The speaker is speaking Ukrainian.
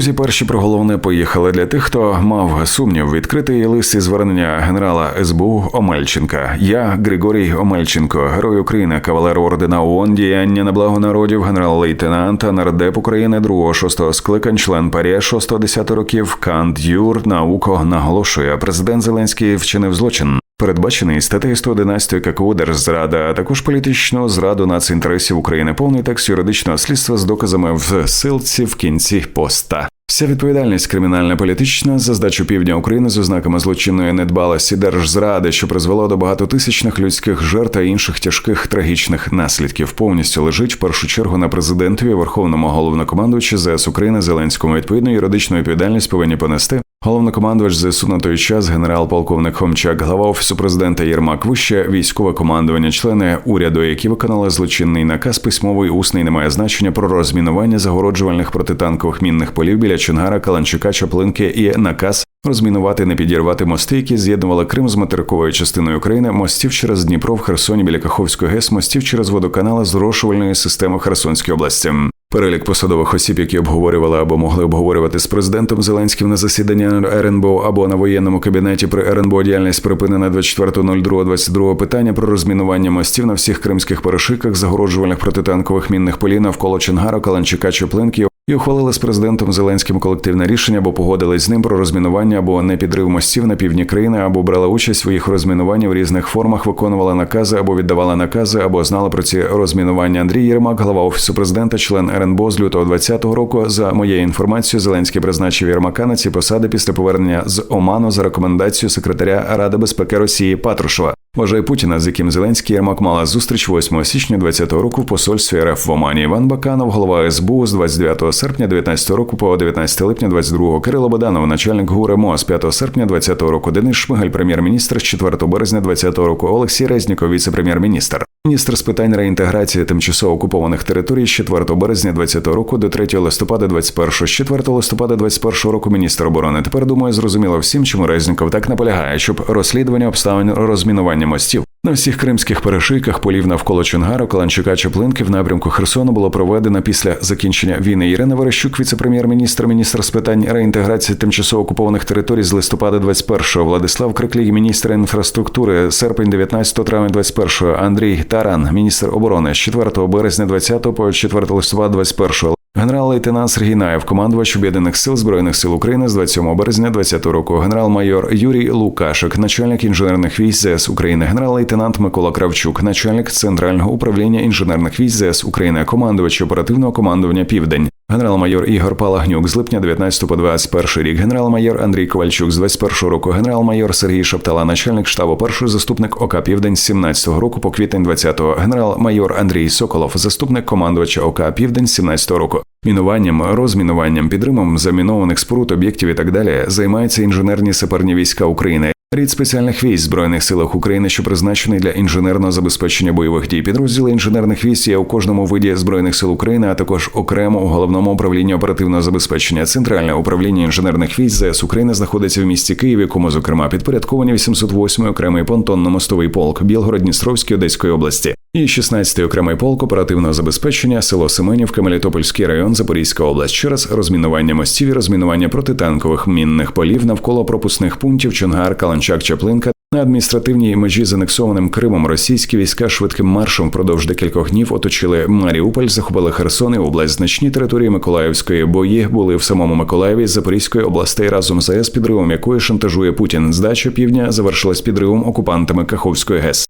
Друзі, перші про головне поїхали для тих, хто мав сумнів. Відкритий лист із звернення генерала СБУ Омельченка. Я Григорій Омельченко, герой України, кавалер ордена ООН, діяння на благо народів, генерал-лейтенант, нардеп України, 2-6 скликань, член парі 6-10 років, Кант Юр, науко наголошує. Президент Зеленський вчинив злочин. Передбачений статтею 111 ККУ Держзрада, а також політичну зраду націнтересів України. Повний текст юридичного слідства з доказами в силці в кінці поста. Вся відповідальність кримінальна політична за здачу півдня України з ознаками злочинної недбалості держзради, що призвело до багатотисячних людських жертв та інших тяжких трагічних наслідків, повністю лежить в першу чергу на президентові верховному головнокомандувачі ЗС України Зеленському. Відповідно, юридичну відповідальність повинні понести Головнокомандувач ЗСУ на той час, генерал-полковник Хомчак, глава офісу президента Єрмак, вище військове командування, члени уряду, які виконали злочинний наказ, письмовий усний не має значення про розмінування загороджувальних протитанкових мінних полів біля Чонгара, Каланчука, Чаплинки і наказ розмінувати, не підірвати мости, які з'єднували Крим з материковою частиною України, мостів через Дніпро в Херсоні біля Каховської ГЕС, мостів через водоканали зрошувальної системи в Херсонській області. Перелік посадових осіб, які обговорювали або могли обговорювати з президентом Зеленським на засідання РНБО або на воєнному кабінеті при РНБО діяльність припинена 24.02.22 питання про розмінування мостів на всіх кримських перешиках, загороджувальних протитанкових мінних полів навколо Чонгара, Каланчика, Чоплинки і ухвалили з президентом Зеленським колективне рішення або погодились з ним про розмінування або не підрив мостів на півдні країни, або брала участь в їх розмінуванні в різних формах, виконувала накази або віддавала накази, або знала про ці розмінування. Андрій Єрмак, глава офісу президента, член РНБО з лютого 2020 року. За моєю інформацією, Зеленський призначив Єрмака на ці посади після повернення з Оману за рекомендацією секретаря Ради безпеки Росії Патрушева. Вважає Путіна, з яким Зеленський Єрмак мала зустріч 8 січня 2020 року в посольстві РФ в Омані. Іван Баканов, голова СБУ з 29 серпня 2019 року по 19 липня 22 Кирило Боданов, начальник ГУР МО з 5 серпня 2020 року. Денис Шмигаль, прем'єр-міністр з 4 березня 2020 року. Олексій Резніков, віце-прем'єр-міністр. Міністр з питань реінтеграції тимчасово окупованих територій з 4 березня 2020 року до 3 листопада 21 з 4 листопада 21 року міністр оборони. Тепер думаю, зрозуміло всім, чому Резніков так наполягає, щоб розслідування обставин розмінування мостів на всіх кримських перешийках полів навколо Чонгару, Каланчука, Чаплинки в напрямку Херсону було проведено після закінчення війни. Ірина Верещук, віце-прем'єр-міністр, міністр з питань реінтеграції тимчасово окупованих територій з листопада 21-го, Владислав Криклій, міністр інфраструктури, серпень 19 травня 21-го, Андрій Таран, міністр оборони з 4 березня 20 по 4 листопада 21-го. Генерал-лейтенант Сергій Наєв, командувач об'єднаних сил збройних сил України з 27 березня 2020 року. Генерал-майор Юрій Лукашик, начальник інженерних військ ЗС України, генерал-лейтенант Микола Кравчук, начальник центрального управління інженерних військ ЗС України, командувач оперативного командування Південь. Генерал-майор Ігор Палагнюк з липня 19 по 21 рік, генерал-майор Андрій Ковальчук з 21 року, генерал-майор Сергій Шаптала, начальник штабу, перший заступник ОК Південь з 17 року по квітень 20-го, генерал-майор Андрій Соколов, заступник командувача ОК Південь з 17 року. Мінуванням, розмінуванням, підримом замінованих споруд, об'єктів і так далі займаються інженерні саперні війська України. Рід спеціальних військ збройних силах України, що призначений для інженерного забезпечення бойових дій. Підрозділи інженерних військ є у кожному виді збройних сил України, а також окремо у головному управлінні оперативного забезпечення. Центральне управління інженерних військ ЗС України знаходиться в місті Києві, якому зокрема підпорядковані 808 окремий понтонно-мостовий полк Білгород-Дністровської Одеської області і 16-й окремий полк оперативного забезпечення, село Семенівка, Мелітопольський район, Запорізька область через розмінування мостів і розмінування протитанкових мінних полів навколо пропускних пунктів Чонгар, Каланчак, Чаплинка. На адміністративній межі з анексованим Кримом російські війська швидким маршем впродовж декількох днів оточили Маріуполь, захопили Херсон і область. Значні території Миколаївської бої були в самому Миколаєві з Запорізької областей разом з АЕС, підривом якої шантажує Путін. Здача півдня завершилась підривом окупантами Каховської ГЕС.